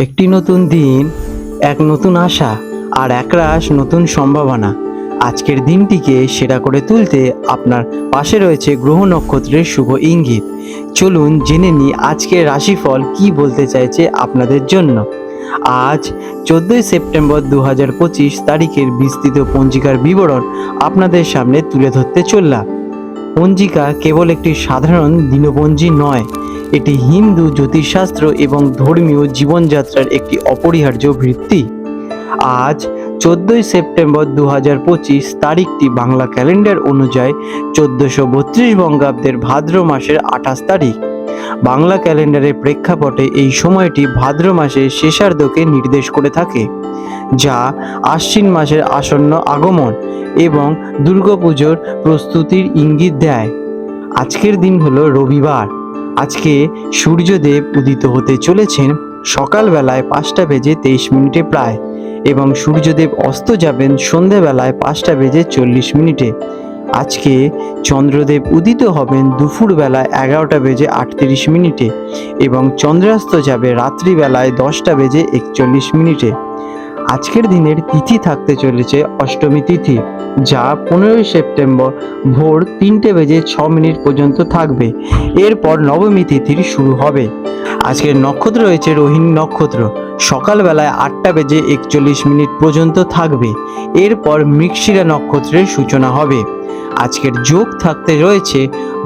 একটি নতুন দিন, এক নতুন আশা আর একরাশ নতুন সম্ভাবনা। আজকের দিনটিকে সেরা করে তুলতে আপনার পাশে রয়েছে গ্রহ নক্ষত্রের শুভ ইঙ্গিত। চলুন জেনে নিই আজকের রাশিফল কি বলতে চাইছে আপনাদের জন্য। আজ, চোদ্দোই সেপ্টেম্বর দু হাজার পঁচিশ তারিখের বিস্তৃত পঞ্জিকার বিবরণ আপনাদের সামনে তুলে ধরতে চললাম। পঞ্জিকা কেবল একটি সাধারণ দিনপঞ্জি নয় এটি হিন্দু, জ্যোতিষশাস্ত্র এবং ধর্মীয় জীবনযাত্রার একটি অপরিহার্য ভিত্তি। আজ, চোদ্দোই সেপ্টেম্বর দু হাজার পঁচিশ তারিখটি বাংলা ক্যালেন্ডার অনুযায়ী চোদ্দোশো বত্রিশ বঙ্গাব্দের ভাদ্র মাসের আঠাশ তারিখ। বাংলা ক্যালেন্ডারের প্রেক্ষাপটে এই সময়টি ভাদ্র মাসের শেষার্ধকে নির্দেশ করে থাকে, যা আশ্বিন মাসের আসন্ন আগমন এবং দুর্গাপুজোর প্রস্তুতির ইঙ্গিত দেয়। আজকের দিন হলো রবিবার। আজকে সূর্যদেব উদিত হতে চলেছেন সকালবেলায় পাঁচটা বেজে তেইশ মিনিটে প্রায় এবং সূর্যদেব অস্ত যাবেন সন্ধেবেলায় পাঁচটা বেজে চল্লিশ মিনিটে। আজকে চন্দ্রদেব উদিত হবেন দুপুরবেলায় এগারোটা বেজে আটত্রিশ মিনিটে এবং চন্দ্রাস্ত যাবে রাত্রিবেলায় দশটা বেজে একচল্লিশ মিনিটে। আজকের দিনের তিথি থাকতে চলেছে অষ্টমী তিথি, যা পনেরোই সেপ্টেম্বর ভোর তিনটে বেজে ছ মিনিট পর্যন্ত থাকবে। এরপর নবমী তিথির শুরু হবে। আজকের নক্ষত্র রয়েছে রোহিণী নক্ষত্র। সকালবেলায় আটটা বেজে একচল্লিশ মিনিট পর্যন্ত থাকবে। এরপর মৃগশিরা নক্ষত্রের সূচনা হবে। আজকের যোগ থাকতে রয়েছে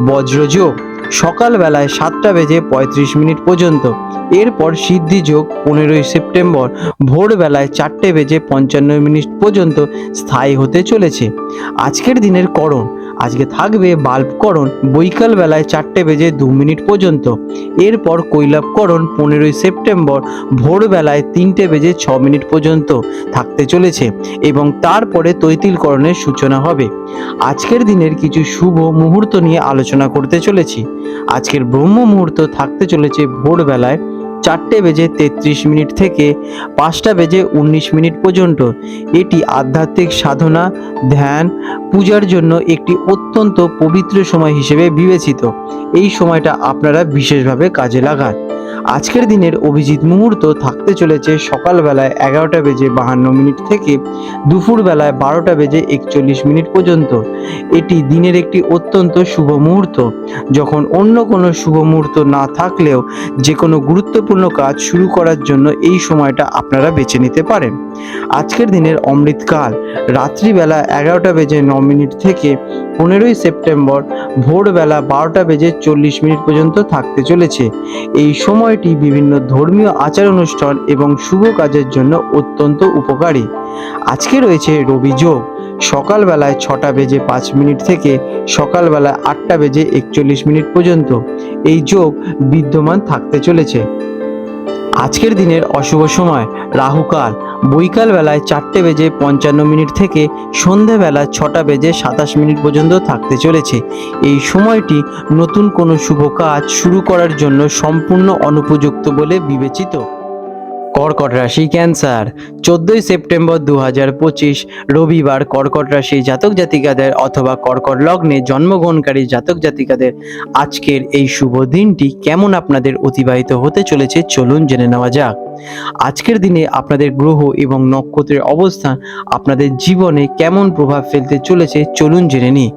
বজ্রযোগ। সকালবেলায় সাতটা বেজে পঁয়ত্রিশ মিনিট পর্যন্ত। এরপর সিদ্ধি যোগ পনেরোই সেপ্টেম্বর, ভোরবেলায় চারটে বেজে পঞ্চান্ন মিনিট পর্যন্ত স্থায়ী হতে চলেছে। আজকের দিনের করণ আজকে থাকবে বাল্বকরণ বৈকাল বেলায় চারটে বেজে দু মিনিট পর্যন্ত। এরপর কৈলাপকরণ পনেরোই সেপ্টেম্বর ভোরবেলায় তিনটে বেজে ছ মিনিট পর্যন্ত থাকতে চলেছে এবং তারপরে তৈতিলকরণের সূচনা হবে। আজকের দিনের কিছু শুভ মুহূর্ত নিয়ে আলোচনা করতে চলেছি। আজকের ব্রহ্ম মুহূর্ত থাকতে চলেছে ভোরবেলায় চারটে বেজে তেত্রিশ মিনিট থেকে পাঁচটা বেজে উনিশ মিনিট পর্যন্ত। এটি আধ্যাত্মিক সাধনা, ধ্যান, পূজার জন্য একটি অত্যন্ত পবিত্র সময় হিসেবে বিবেচিত। এই সময়টা আপনারা বিশেষভাবে কাজে লাগান। আজকের দিনের অভিজিৎ মুহূর্ত থাকতে চলেছে সকালবেলায় এগারোটা বেজে বাহান্ন মিনিট থেকে দুপুরবেলায় বারোটা বেজে একচল্লিশ মিনিট পর্যন্ত। এটি দিনের একটি অত্যন্ত শুভ মুহূর্ত। যখন অন্য কোনো শুভ মুহূর্ত না থাকলেও যে কোনো গুরুত্বপূর্ণ কাজ শুরু করার জন্য এই সময়টা আপনারা বেছে নিতে পারেন। আজকের দিনের অমৃতকাল। রাত্রিবেলা এগারোটা বেজে ন মিনিট থেকে পনেরোই সেপ্টেম্বর ভোরবেলা বারোটা বেজে চল্লিশ মিনিট পর্যন্ত থাকতে চলেছে। এই সময়টি বিভিন্ন ধর্মীয় আচার অনুষ্ঠান এবং শুভ কাজের জন্য অত্যন্ত উপকারী। আজকে রয়েছে রবি যোগ। সকালবেলায় ছটা বেজে পাঁচ মিনিট থেকে সকালবেলায় আটটা বেজে একচল্লিশ মিনিট পর্যন্ত এই যোগ বিদ্যমান থাকতে চলেছে। আজকের দিনের অশুভ সময়, রাহুকাল। বৈকাল বেলায় চারটে বেজে পঞ্চান্ন মিনিট থেকে সন্ধেবেলা ছটা বেজে সাতাশ মিনিট পর্যন্ত থাকতে চলেছে। এই সময়টি নতুন কোনো শুভ কাজ শুরু করার জন্য সম্পূর্ণ অনুপযুক্ত বলে বিবেচিত। কর্কট রাশি ক্যান্সার, চোদ্দই সেপ্টেম্বর দু হাজার পঁচিশ, রবিবার কর্কট রাশি জাতক জাতিকাদের অথবা কর্কট লগ্নে জন্মগ্রহণকারী জাতক জাতিকাদের আজকের এই শুভ দিনটি কেমন আপনাদের অতিবাহিত হতে চলেছে চলুন জেনে নেওয়া যাক। আজকের দিনে আপনাদের গ্রহ এবং নক্ষত্রের অবস্থান আপনাদের জীবনে কেমন প্রভাব ফেলতে চলেছে চলুন জেনে নিই।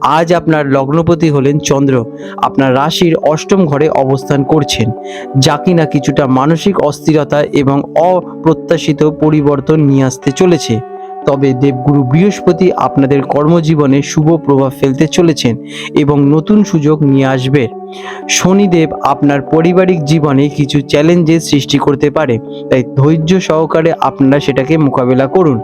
আজ আপনার লগ্নপতি হলেন চন্দ্র। আপনার রাশির অষ্টম ঘরে অবস্থান করছেন। যা কিনা কিছুটা মানসিক অস্থিরতা এবং অপ্রত্যাশিত পরিবর্তন নিয়ে আসতে চলেছে। তবে দেবগুরু বৃহস্পতি আপনাদের কর্মজীবনে শুভ প্রভাব ফেলতে চলেছেন এবং নতুন সুযোগ নিয়ে আসবে। শনিদেব আপনার পারিবারিক জীবনে কিছু চ্যালেঞ্জের সৃষ্টি করতে পারে, তাই ধৈর্য সহকারে আপনারা সেটাকে মোকাবেলা করুন।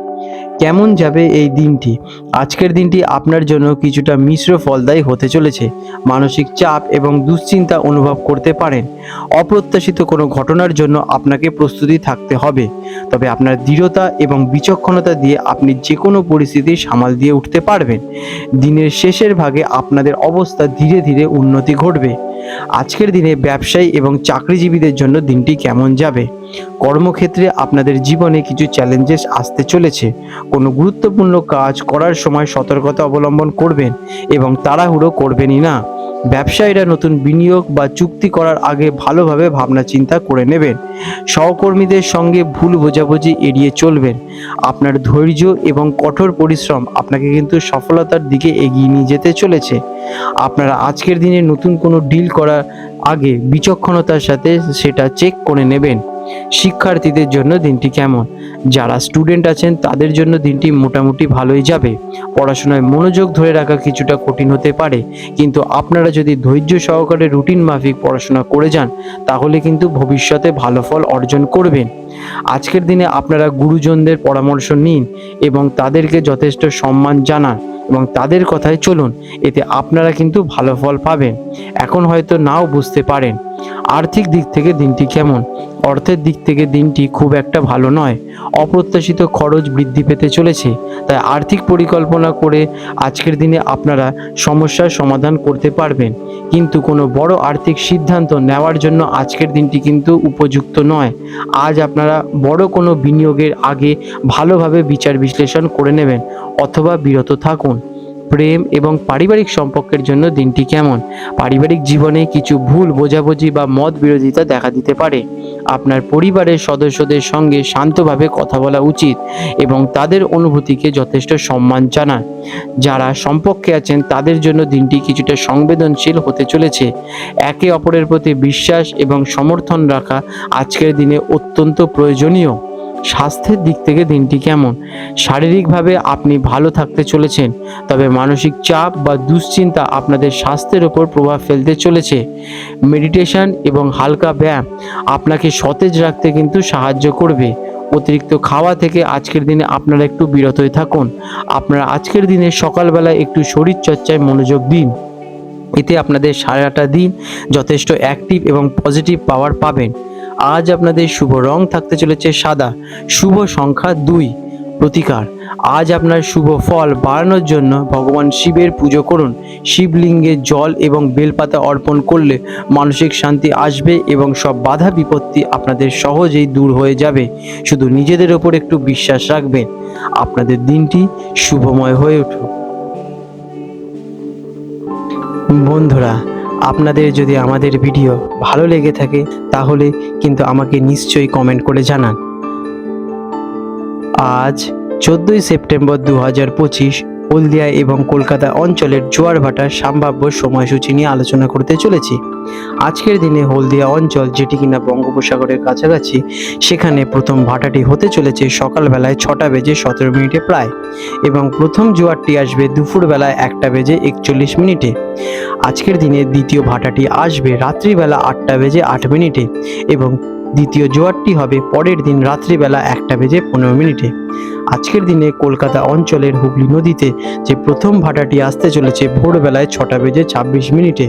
কেমন যাবে এই দিনটি? আজকের দিনটি আপনার জন্য কিছুটা মিশ্র ফলদায়ী হতে চলেছে। মানসিক চাপ এবং দুশ্চিন্তা অনুভব করতে পারেন। অপ্রত্যাশিত কোনো ঘটনার জন্য আপনাকে প্রস্তুতি থাকতে হবে। তবে আপনার দৃঢ়তা এবং বিচক্ষণতা দিয়ে আপনি যে কোনো পরিস্থিতি সামাল দিয়ে উঠতে পারবেন। দিনের শেষের ভাগে আপনাদের অবস্থা ধীরে ধীরে উন্নতি ঘটবে। আজকের দিনে ব্যবসায়ী এবং চাকরিজীবীদের জন্য দিনটি কেমন যাবে? কর্মক্ষেত্রে আপনাদের জীবনে কিছু চ্যালেঞ্জেস আসতে চলেছে। কোনো গুরুত্বপূর্ণ কাজ করার সময় সতর্কতা অবলম্বন করবেন এবং তাড়াহুড়ো করবেনই না। ব্যবসায়ীরা নতুন বিনিয়োগ বা চুক্তি করার আগে ভালোভাবে ভাবনা চিন্তা করে নেবেন। সহকর্মীদের সঙ্গে ভুল বোঝাবুঝি এড়িয়ে চলবেন। আপনার ধৈর্য এবং কঠোর পরিশ্রম আপনাকে কিন্তু সফলতার দিকে এগিয়ে নিয়ে যেতে চলেছে। আপনারা আজকের দিনে নতুন কোনো ডিল করার আগে বিচক্ষণতার সাথে সেটা চেক করে নেবেন। শিক্ষার্থীদের জন্য দিনটি কেমন? যারা স্টুডেন্ট আছেন, তাদের জন্য দিনটি মোটামুটি ভালোই যাবে। পড়াশোনায় মনোযোগ ধরে রাখা কিছুটা কঠিন হতে পারে। কিন্তু আপনারা যদি ধৈর্য সহকারে রুটিন মাফিক পড়াশোনা করে যান, তাহলে কিন্তু ভবিষ্যতে ভালো ফল অর্জন করবেন। আজকের দিনে আপনারা গুরুজনদের পরামর্শ নিন এবং তাদেরকে যথেষ্ট সম্মান জানান। এবং তাদের কথায় চলুন, এতে আপনারা কিন্তু ভালো ফল পাবেন। এখন হয়তো নাও বুঝতে পারেন, আর্থিক দিক থেকে দিনটি কেমন। অর্থের দিক থেকে দিনটি খুব একটা ভালো নয়। অপ্রত্যাশিত খরচ বৃদ্ধি পেতে চলেছে, তাই আর্থিক পরিকল্পনা করে আজকের দিনে আপনারা সমস্যার সমাধান করতে পারবেন। কিন্তু কোনো বড় আর্থিক সিদ্ধান্ত নেওয়ার জন্য আজকের দিনটি কিন্তু উপযুক্ত নয়। আজ আপনারা বড় কোনো বিনিয়োগের আগে ভালোভাবে বিচার বিশ্লেষণ করে নেবেন, অথবা বিরত থাকুন। প্রেম এবং পারিবারিক সম্পর্কের জন্য দিনটি কেমন? পারিবারিক জীবনে কিছু ভুল, বোঝাবুঝি বা মত বিরোধিতা দেখা দিতে পারে। আপনার পরিবারের সদস্যদের সঙ্গে শান্তভাবে কথা বলা উচিত এবং তাদের অনুভূতিকে যথেষ্ট সম্মান জানান। যারা সম্পর্কে আছেন, তাদের জন্য দিনটি কিছুটা সংবেদনশীল হতে চলেছে। একে অপরের প্রতি বিশ্বাস এবং সমর্থন রাখা আজকের দিনে অত্যন্ত প্রয়োজনীয়। স্বাস্থ্যের দিক থেকে দিনটি কেমন? শারীরিকভাবে আপনি ভালো থাকতে চলেছেন, তবে মানসিক চাপ বা দুশ্চিন্তা আপনাদের স্বাস্থ্যের ওপর প্রভাব ফেলতে চলেছে। মেডিটেশন এবং হালকা ব্যায়াম আপনাকে সতেজ রাখতে কিন্তু সাহায্য করবে। অতিরিক্ত খাওয়া থেকে আজকের দিনে আপনারা একটু বিরতই থাকুন। আপনারা আজকের দিনে সকালবেলায় একটু শরীরচর্চায় মনোযোগ দিন। এতে আপনাদের সারাটা দিন যথেষ্ট অ্যাক্টিভ এবং পজিটিভ পাওয়ার পাবেন। আজ আপনাদের শুভ রং থাকতে চলেছে সাদা, শুভ সংখ্যা দুই, প্রতিকার। আজ আপনার শুভ ফল বাড়ানোর জন্য ভগবান শিবের পুজো করুন। শিবলিঙ্গে জল এবং বেলপাতা অর্পণ করলে মানসিক শান্তি আসবে এবং সব বাধা বিপত্তি আপনাদের সহজেই দূর হয়ে যাবে। শুধু নিজেদের ওপর একটু বিশ্বাস রাখবেন। আপনাদের দিনটি শুভময় হয়ে উঠুক। বন্ধুরা আপনাদের যদি আমাদের ভিডিও ভালো লেগে থাকে, তাহলে কিন্তু আমাকে নিশ্চয়ই কমেন্ট করে জানান। আজ চোদ্দোই সেপ্টেম্বর দু হাজার পঁচিশ হলদিয়া এবং কলকাতা অঞ্চলের জোয়ার ভাটার সম্ভাব্য সময়সূচি নিয়ে আলোচনা করতে চলেছি। আজকের দিনে হলদিয়া অঞ্চল, যেটি কিনা বঙ্গোপসাগরের কাছাকাছি, সেখানে প্রথম ভাটাটি হতে চলেছে সকালবেলায় ছটা বেজে সতেরো মিনিটে প্রায় এবং প্রথম জোয়ারটি আসবে দুপুরবেলায় একটা বেজে একচল্লিশ মিনিটে। আজকের দিনে দ্বিতীয় ভাটাটি আসবে রাত্রিবেলা আটটা বেজে আট মিনিটে এবং দ্বিতীয় জোয়ারটি হবে পরের দিন রাত্রিবেলা একটা বেজে পনেরো মিনিটে। আজকের দিনে কলকাতা অঞ্চলের হুগলি নদীতে যে প্রথম ভাটাটি আসতে চলেছে ভোরবেলায় ছটা বেজে ছাব্বিশ মিনিটে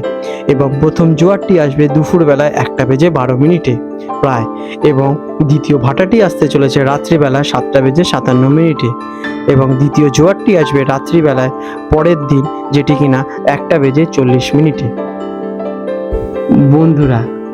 এবং প্রথম জোয়ারটি আসবে দুপুরবেলায় একটা বেজে বারো মিনিটে প্রায় এবং দ্বিতীয় ভাটাটি আসতে চলেছে রাত্রিবেলা সাতটা বেজে সাতান্ন মিনিটে এবং দ্বিতীয় জোয়ারটি আসবে রাত্রিবেলায় পরের দিন যেটি কিনা একটা বেজে চল্লিশ মিনিটে। বন্ধুরা